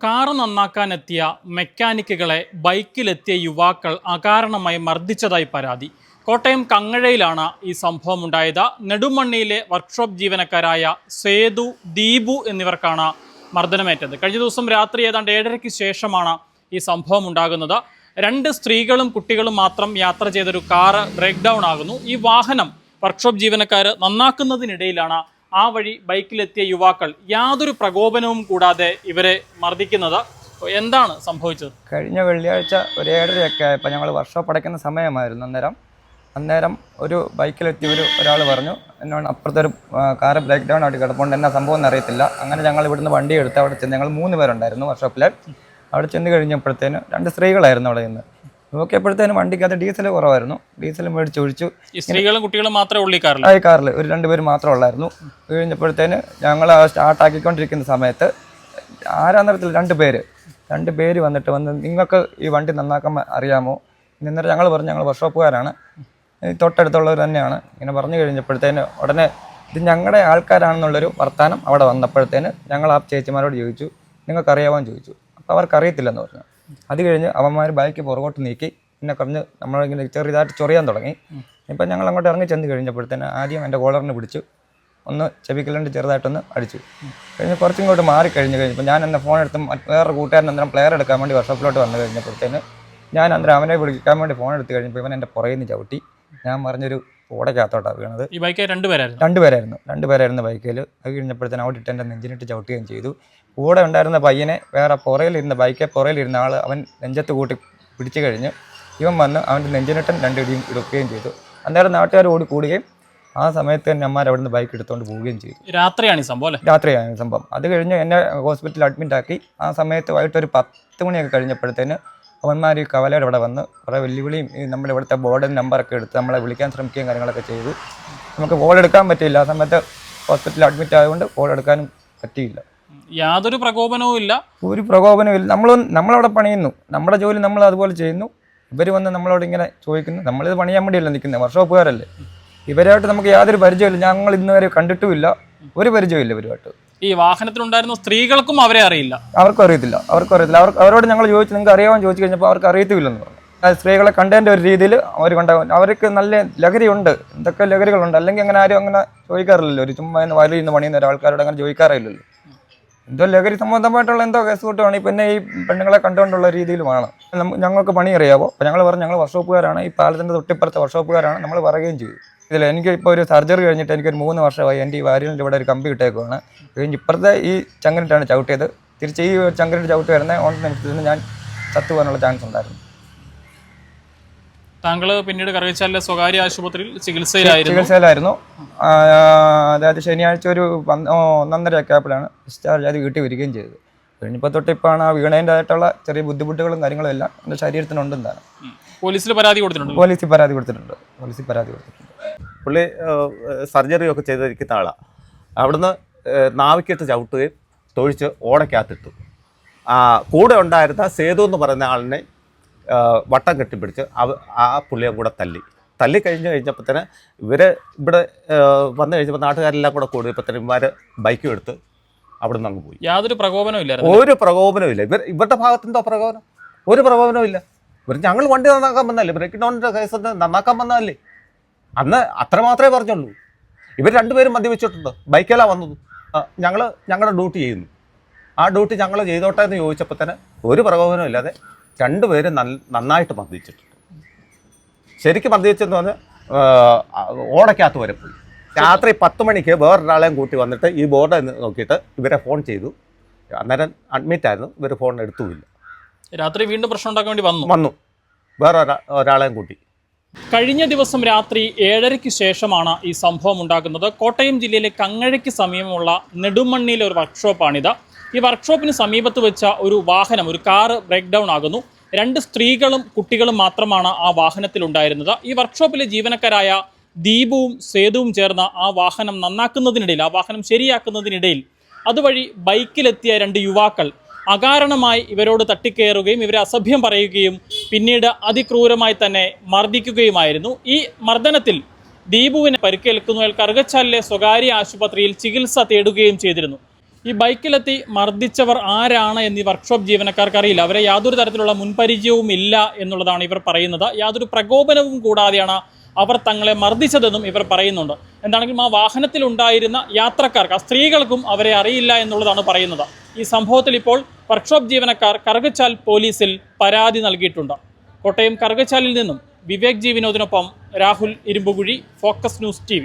Car നന്നാക്കാനെത്തിയ മെക്കാനിക്കുകളെ ബൈക്കിലെത്തിയ യുവാക്കൾ അകാരണമായി മർദ്ദിച്ചതായി പരാതി. കോട്ടയം കങ്ങഴയിലാണ് ഈ സംഭവം ഉണ്ടായത് നെടുമണ്ണിയിലെ വർക്ക്ഷോപ്പ് ജീവനക്കാരായ സേതു ദീപു എന്നിവർക്കാണ് മർദ്ദനമേറ്റത്. കഴിഞ്ഞ ദിവസം രാത്രി ഏതാണ്ട് ഏഴരയ്ക്ക് ശേഷമാണ് ഈ സംഭവം ഉണ്ടാകുന്നത് രണ്ട് സ്ത്രീകളും കുട്ടികളും മാത്രം യാത്ര ചെയ്തൊരു കാറ് ബ്രേക്ക് ഡൗൺ ആകുന്നു. ഈ വാഹനം വർക്ക്ഷോപ്പ് ജീവനക്കാർ നന്നാക്കുന്നതിനിടയിലാണ് ആ വഴി ബൈക്കിലെത്തിയ യുവാക്കൾ യാതൊരു പ്രകോപനവും കൂടാതെ ഇവരെ മർദ്ദിക്കുന്നത്. എന്താണ് സംഭവിച്ചത്? കഴിഞ്ഞ വെള്ളിയാഴ്ച ഒരു ഏഴരയൊക്കെ ആയപ്പോൾ ഞങ്ങൾ വർക്ക്ഷോപ്പ് അടയ്ക്കുന്ന സമയമായിരുന്നു അന്നേരം. അന്നേരം ഒരു ബൈക്കിലെത്തി ഒരു ഒരാൾ പറഞ്ഞു എന്നോട് അപ്പുറത്തെ ഒരു ആ, കാറ് ബ്രേക്ക് ഡൗൺ ആയിട്ട് കിടപ്പുണ്ട്. എന്നാ സംഭവം എന്ന് എന്നറിയത്തില്ല അങ്ങനെ ഞങ്ങൾ ഇവിടുന്ന് വണ്ടി എടുത്ത് അവിടെ ചെന്ന് ഞങ്ങൾ മൂന്ന് പേരുണ്ടായിരുന്നു വർക്ക്ഷോപ്പിൽ. അവിടെ ചെന്ന് കഴിഞ്ഞപ്പോഴത്തേനും രണ്ട് സ്ത്രീകളായിരുന്നു അവിടെ നിന്ന്. നോക്കിയപ്പോഴത്തേന് വണ്ടിക്കകത്ത് ഡീസൽ കുറവായിരുന്നു. ഡീസൽ മേടിച്ച് ഒഴിച്ചു. സ്ത്രീകളും കുട്ടികളും മാത്രമേ ഉള്ളൂ കാറിൽ? ആ ഈ കാറിൽ ഒരു രണ്ട് പേര് മാത്രമേ ഉള്ളായിരുന്നു. കഴിഞ്ഞപ്പോഴത്തേന് ഞങ്ങൾ സ്റ്റാർട്ട് ആക്കിക്കൊണ്ടിരിക്കുന്ന സമയത്ത് ആരാന്നറിയത്തില്ല രണ്ട് പേര്. രണ്ട് പേര് വന്നിട്ട് വന്ന് നിങ്ങൾക്ക് ഈ വണ്ടി നന്നാക്കാൻ അറിയാമോ? എന്നിട്ട് ഞങ്ങൾ പറഞ്ഞു ഞങ്ങൾ വർക്ക്ഷോപ്പുകാരാണ്. ഈ തൊട്ടടുത്തുള്ളവർ തന്നെയാണ്. ഇങ്ങനെ പറഞ്ഞു കഴിഞ്ഞപ്പോഴത്തേന് ഉടനെ ഇത് ഞങ്ങളുടെ ആൾക്കാരാണെന്നുള്ളൊരു വർത്തമാനം അവിടെ വന്നപ്പോഴത്തേന് ഞങ്ങൾ ആ ചേച്ചിമാരോട് ചോദിച്ചു നിങ്ങൾക്ക് അറിയാമോന്ന് ചോദിച്ചു. അപ്പോൾ അവർക്കറിയത്തില്ലെന്ന് പറഞ്ഞു. അത് കഴിഞ്ഞ് അവന്മാർ ബൈക്ക് പുറകോട്ട് നീക്കി പിന്നെ കുറഞ്ഞ് നമ്മളിങ്ങനെ ചെറിയതായിട്ട് ചൊറിയാൻ തുടങ്ങി. ഇപ്പം ഞങ്ങൾ അങ്ങോട്ട് ഇറങ്ങി ചെന്ന് കഴിഞ്ഞപ്പോഴത്തേന് ആദ്യം എന്റെ കോളറിനെ പിടിച്ചു. ഒന്ന് ചെവിക്കലുണ്ട് ചെറുതായിട്ടൊന്ന് അടിച്ചു. കഴിഞ്ഞ് കുറച്ചും ഇങ്ങോട്ട് മാറി കഴിഞ്ഞ് കഴിഞ്ഞപ്പോൾ ഞാൻ എന്റെ ഫോൺ എടുത്ത് വേറെ കൂട്ടുകാരൻ അന്നേരം പ്ലെയർ എടുക്കാൻ വേണ്ടി വർഷോപ്പിലോട്ട് വന്നു കഴിഞ്ഞപ്പോഴത്തേന് ഞാൻ അന്നേരം അവനെ വിളിക്കാൻ വേണ്ടി ഫോൺ എടുത്ത് കഴിഞ്ഞപ്പോൾ ഇവൻ എന്റെ പുറകിൽ നിന്ന് ചവിട്ടി. ഞാൻ പറഞ്ഞൊരു ഓടക്കകത്തോട്ടാണ് വീണത്. ഈ ബൈക്ക് രണ്ടുപേരായിരുന്നു? രണ്ടുപേരായിരുന്നു. രണ്ടുപേരായിരുന്നു ബൈക്കിൽ അത് കഴിഞ്ഞപ്പോഴത്തേന് അവിടെ ഇട്ട് എന്റെ നെഞ്ചിനിട്ട് ചവിട്ടുകയും ചെയ്തു. കൂടെ ഉണ്ടായിരുന്ന പയ്യനെ വേറെ പുറയിലിരുന്ന ബൈക്കെ പുറയിലിരുന്ന ആൾ അവൻ നെഞ്ചത്ത് കൂട്ടി പിടിച്ചു കഴിഞ്ഞ് ഇവൻ വന്ന് അവന്റെ നെഞ്ചിനിട്ടൻ രണ്ടിടിയും എടുക്കുകയും ചെയ്തു. അന്നേരം നാട്ടുകാർ ഓടി കൂടുകയും ആ സമയത്ത് തന്നെ അമ്മമാർ അവിടെ നിന്ന് ബൈക്ക് എടുത്തുകൊണ്ട് പോവുകയും ചെയ്തു. രാത്രിയാണ് ഈ സംഭവം അല്ലേ? രാത്രിയാണ് ഈ സംഭവം. അത് കഴിഞ്ഞ് എന്നെ ഹോസ്പിറ്റലിൽ അഡ്മിറ്റ് ആക്കി. ആ സമയത്ത് വൈകിട്ട് ഒരു പത്ത് മണിയൊക്കെ കഴിഞ്ഞപ്പോഴത്തേന് അവന്മാർ ഈ കവലയുടെ ഇവിടെ വന്ന് കുറേ വെല്ലുവിളിയും ഈ നമ്മുടെ ഇവിടുത്തെ ബോർഡ് നമ്പറൊക്കെ എടുത്ത് നമ്മളെ വിളിക്കാൻ ശ്രമിക്കുകയും കാര്യങ്ങളൊക്കെ ചെയ്തു. നമുക്ക് കോൾ എടുക്കാൻ പറ്റിയില്ല. ആ സമയത്ത് ഹോസ്പിറ്റലിൽ അഡ്മിറ്റ് ആയതുകൊണ്ട് കോൾ എടുക്കാനും പറ്റിയില്ല. യാതൊരു പ്രകോപനവും ഇല്ല. ഒരു പ്രകോപനവും ഇല്ല. നമ്മൾ നമ്മളവിടെ പണിയുന്നു. നമ്മുടെ ജോലി നമ്മൾ അതുപോലെ ചെയ്യുന്നു. ഇവർ വന്ന് നമ്മളോട് ഇങ്ങനെ ചോദിക്കുന്നു. നമ്മളിത് പണിയാൻ വേണ്ടിയല്ല നിൽക്കുന്നത് വർഷോപ്പുകാരല്ലേ ഇവരായിട്ട് നമുക്ക് യാതൊരു പരിചയമില്ല ഞങ്ങൾ ഇന്ന് വരെ കണ്ടിട്ടുമില്ല. ഒരു പരിചയമില്ല ഇവരുമായിട്ട്. ഈ വാഹനത്തിലുണ്ടായിരുന്ന സ്ത്രീകൾക്കും അവരെ അറിയില്ല. അവർക്കും അറിയത്തില്ല. അവർക്കും അറിയത്തില്ല. അവർക്ക് അവരോട് ഞങ്ങൾ ചോദിച്ചു നിങ്ങൾക്ക് അറിയാമെന്ന് ചോദിച്ചു കഴിഞ്ഞപ്പോൾ അവർക്ക് അറിയത്തില്ലെന്ന് പറഞ്ഞു. സ്ത്രീകളെ കണ്ടതിന്റെ ഒരു രീതിയിൽ അവർ കണ്ട അവർക്ക് നല്ല ലഹരിയുണ്ട്. എന്തൊക്കെ ലഹരികളുണ്ട്? അല്ലെങ്കിൽ അങ്ങനെ ആരും അങ്ങനെ ചോദിക്കാറില്ലല്ലോ. ഒരു ചുമ്മാ വയലിൽ നിന്ന് പണിയുന്ന ഒരാൾക്കാരോട് അങ്ങനെ ചോദിക്കാറില്ലല്ലോ എന്തോ ലഹരി സംബന്ധമായിട്ടുള്ള എന്തോ കേസ് കൂട്ടുകയാണ് പിന്നെ ഈ പെണ്ണുങ്ങളെ കണ്ടുകൊണ്ടുള്ള രീതിയിലുമാണ്. ഞങ്ങൾക്ക് പണി അറിയാവോ അപ്പോൾ ഞങ്ങൾ പറഞ്ഞു ഞങ്ങൾ വർഷോപ്പുകാരാണ് ഈ പാലത്തിന്റെ തൊട്ടിപ്പുറത്തെ വർഷോപ്പുകാരാണ് നമ്മൾ പറയുകയും ചെയ്തു. ഇതിൽ എനിക്ക് ഇപ്പോൾ ഒരു സർജറി കഴിഞ്ഞിട്ട് എനിക്കൊരു മൂന്ന് വർഷമായി എന്റെ ഈ വാരിലിന്റെ ഇവിടെ ഒരു കമ്പി ഇട്ടേക്കുവാണ്. കഴിഞ്ഞ് ഇപ്പുറത്തെ ഈ ചങ്ങനിട്ടാണ് ചവിട്ടിയത്. തിരിച്ച് ഈ ചങ്ങനിട്ട് ചവിട്ടി വരുന്ന ഓൺ നിമിഷത്തിൽ ഞാൻ ചത്തു പോകാനുള്ള ചാൻസ് ഉണ്ടായിരുന്നു. താങ്കൾ പിന്നീട് കറുകച്ചാലിലെ സ്വകാര്യ ആശുപത്രിയിൽ ചികിത്സയിലായിരുന്നു. ചികിത്സയിലായിരുന്നു. അതായത് ശനിയാഴ്ച ഒരു പന്ത്- ഓ, ഒന്നൊന്നര ആയപ്പോഴാണ് ഡിസ്ചാർജ് അത് വീട്ടിൽ വരികയും ചെയ്തത്. കഴിഞ്ഞപ്പോൾ തൊട്ട് ഇപ്പോഴാണ് ആ വീണേന്റെ ആയിട്ടുള്ള ചെറിയ ബുദ്ധിമുട്ടുകളും കാര്യങ്ങളും എല്ലാം എന്റെ ശരീരത്തിനുണ്ടെന്നാണ് പോലീസിൽ പരാതി കൊടുത്തിട്ടുണ്ട്. പോലീസിൽ പരാതി കൊടുത്തിട്ടുണ്ട്. പോലീസിൽ പരാതി കൊടുത്തിട്ടുണ്ട്. പുള്ളി സർജറി ഒക്കെ ചെയ്തിരിക്കുന്ന ആളാണ് അവിടുന്ന് നാവിക്കിട്ട് ചവിട്ടുകയും തൊഴിച്ച് ഓടയ്ക്കകത്തിട്ടു. കൂടെ ഉണ്ടായിരുന്ന സേതു എന്ന് പറയുന്ന ആളിനെ വട്ടം കെട്ടിപ്പിടിച്ച് അവ ആ പുള്ളിയെ കൂടെ തല്ലി. തല്ലി കഴിഞ്ഞ് കഴിഞ്ഞപ്പോഴത്തേന് ഇവർ ഇവിടെ വന്നു കഴിഞ്ഞപ്പോൾ നാട്ടുകാരെല്ലാം കൂടെ കൂടിയപ്പോഴത്തേനും ഇവർ ബൈക്കും എടുത്ത് അവിടെ നിന്ന് അങ്ങ് പോയി. യാതൊരു പ്രകോപനവും ഇല്ല ഒരു പ്രകോപനവും ഇല്ല. ഇവർ ഇവരുടെ ഭാഗത്തിന്റെ പ്രകോപനം? ഒരു പ്രകോപനവും ഇല്ല. ഇവർ ഞങ്ങൾ വണ്ടി നന്നാക്കാൻ വന്നല്ലേ ബ്രേക്ക് ഡൗണിന്റെ കേസ് നന്നാക്കാൻ വന്നതല്ലേ? അന്ന് അത്ര മാത്രമേ പറഞ്ഞുള്ളൂ. ഇവർ രണ്ടുപേരും മദ്യവെച്ചിട്ടുണ്ട് ബൈക്കെല്ലാം വന്നത്. ഞങ്ങൾ ഞങ്ങളുടെ ഡ്യൂട്ടി ചെയ്യുന്നു. ആ ഡ്യൂട്ടി ഞങ്ങൾ ചെയ്തോട്ടെ എന്ന് ചോദിച്ചപ്പോൾ തന്നെ ഒരു പ്രകോപനവും ഇല്ലാതെ രണ്ടുപേരും നല്ല നന്നായിട്ട് മദ്യച്ചിട്ടുണ്ട് ശരിക്കും മദ്യച്ചെന്ന് പറഞ്ഞാൽ ഓടയ്ക്കകത്ത് വരെ പോയി. രാത്രി പത്ത് മണിക്ക് വേറൊരാളെയും കൂട്ടി വന്നിട്ട് ഈ ബോർഡ് നോക്കിയിട്ട് ഇവരെ ഫോൺ ചെയ്തു. അന്നേരം അഡ്മിറ്റ് ആയിരുന്നു ഇവർ ഫോൺ എടുത്തുമില്ല. രാത്രി വീണ്ടും പ്രശ്നം ഉണ്ടാക്കാൻ വേണ്ടി വന്നു? വന്നു. വേറെ ഒരാ- ഒരാളെയും കൂട്ടി. കഴിഞ്ഞ ദിവസം രാത്രി ഏഴരയ്ക്ക് ശേഷമാണ് ഈ സംഭവം ഉണ്ടാകുന്നത്. കോട്ടയം ജില്ലയിലെ കങ്ങഴയ്ക്ക് സമീപമുള്ള നെടുമണ്ണിയിലെ ഒരു വർക്ക്ഷോപ്പാണിത് ഈ വർക്ക്ഷോപ്പിന് സമീപത്ത് വെച്ച ഒരു വാഹനം ഒരു കാറ് ബ്രേക്ക് ഡൗൺ ആകുന്നു. രണ്ട് സ്ത്രീകളും കുട്ടികളും മാത്രമാണ് ആ വാഹനത്തിലുണ്ടായിരുന്നത്. ഈ വർക്ക്ഷോപ്പിലെ ജീവനക്കാരായ ദീപുവും സേതുവും ചേർന്ന ആ വാഹനം നന്നാക്കുന്നതിനിടയിൽ ആ വാഹനം ശരിയാക്കുന്നതിനിടയിൽ അതുവഴി ബൈക്കിലെത്തിയ രണ്ട് യുവാക്കൾ അകാരണമായി ഇവരോട് തട്ടിക്കയറുകയും ഇവരെ അസഭ്യം പറയുകയും പിന്നീട് അതിക്രൂരമായി തന്നെ മർദ്ദിക്കുകയുമായിരുന്നു. ഈ മർദ്ദനത്തിൽ ദീപുവിന് പരിക്കേൽക്കുന്നയാൾ കറുകച്ചാലിലെ സ്വകാര്യ ആശുപത്രിയിൽ ചികിത്സ തേടുകയും ചെയ്തിരുന്നു. ഈ ബൈക്കിലെത്തി മർദ്ദിച്ചവർ ആരാണ് എന്ന് വർക്ക്ഷോപ്പ് ജീവനക്കാർക്ക് അറിയില്ല. അവരെ യാതൊരു തരത്തിലുള്ള മുൻപരിചയവും ഇല്ല എന്നുള്ളതാണ് ഇവർ പറയുന്നത്. യാതൊരു പ്രകോപനവും കൂടാതെയാണ് അവർ തങ്ങളെ മർദ്ദിച്ചതെന്നും ഇവർ പറയുന്നുണ്ട്. എന്താണെങ്കിലും ആ വാഹനത്തിലുണ്ടായിരുന്ന യാത്രക്കാർക്ക് ആ സ്ത്രീകൾക്കും അവരെ അറിയില്ല എന്നുള്ളതാണ് പറയുന്നത്. ഈ സംഭവത്തിൽ ഇപ്പോൾ വർക്ക്ഷോപ്പ് ജീവനക്കാർ കറുകച്ചാൽ പോലീസിൽ പരാതി നൽകിയിട്ടുണ്ട്. കോട്ടയം കറുകച്ചാലിൽ നിന്നും Vivek G വിനോദിനൊപ്പം Rahul Irumbukuzhi focus news T